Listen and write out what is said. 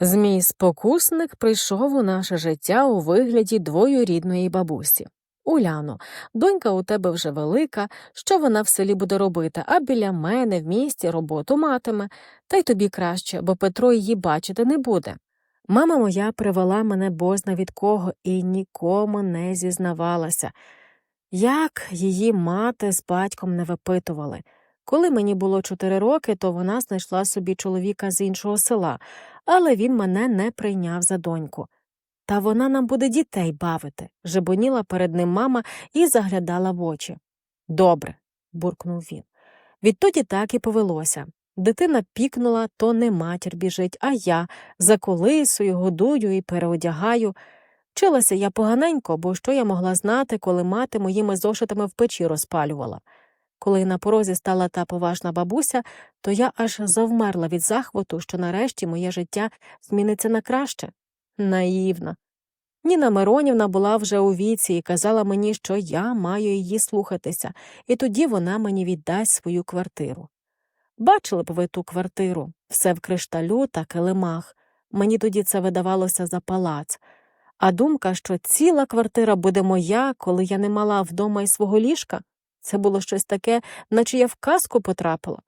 Змій спокусник прийшов у наше життя у вигляді двоюрідної бабусі. Уляно, донька у тебе вже велика, що вона в селі буде робити, а біля мене в місті роботу матиме, та й тобі краще, бо Петро її бачити не буде. Мама моя привела мене бозна від кого і нікому не зізнавалася. Як її мати з батьком не випитували. Коли мені було чотири роки, то вона знайшла собі чоловіка з іншого села, але він мене не прийняв за доньку. Та вона нам буде дітей бавити, жебоніла перед ним мама і заглядала в очі. Добре, буркнув він. Відтоді так і повелося. Дитина пікнула, то не матір біжить, а я заколисую, годую і переодягаю. Вчилася я поганенько, бо що я могла знати, коли мати моїми зошитами в печі розпалювала. Коли на порозі стала та поважна бабуся, то я аж завмерла від захвату, що нарешті моє життя зміниться на краще. Наївна. Ніна Миронівна була вже у віці і казала мені, що я маю її слухатися, і тоді вона мені віддасть свою квартиру. Бачили б ви ту квартиру, все в кришталю та килимах. Мені тоді це видавалося за палац. А думка, що ціла квартира буде моя, коли я не мала вдома й свого ліжка, це було щось таке, наче я в казку потрапила.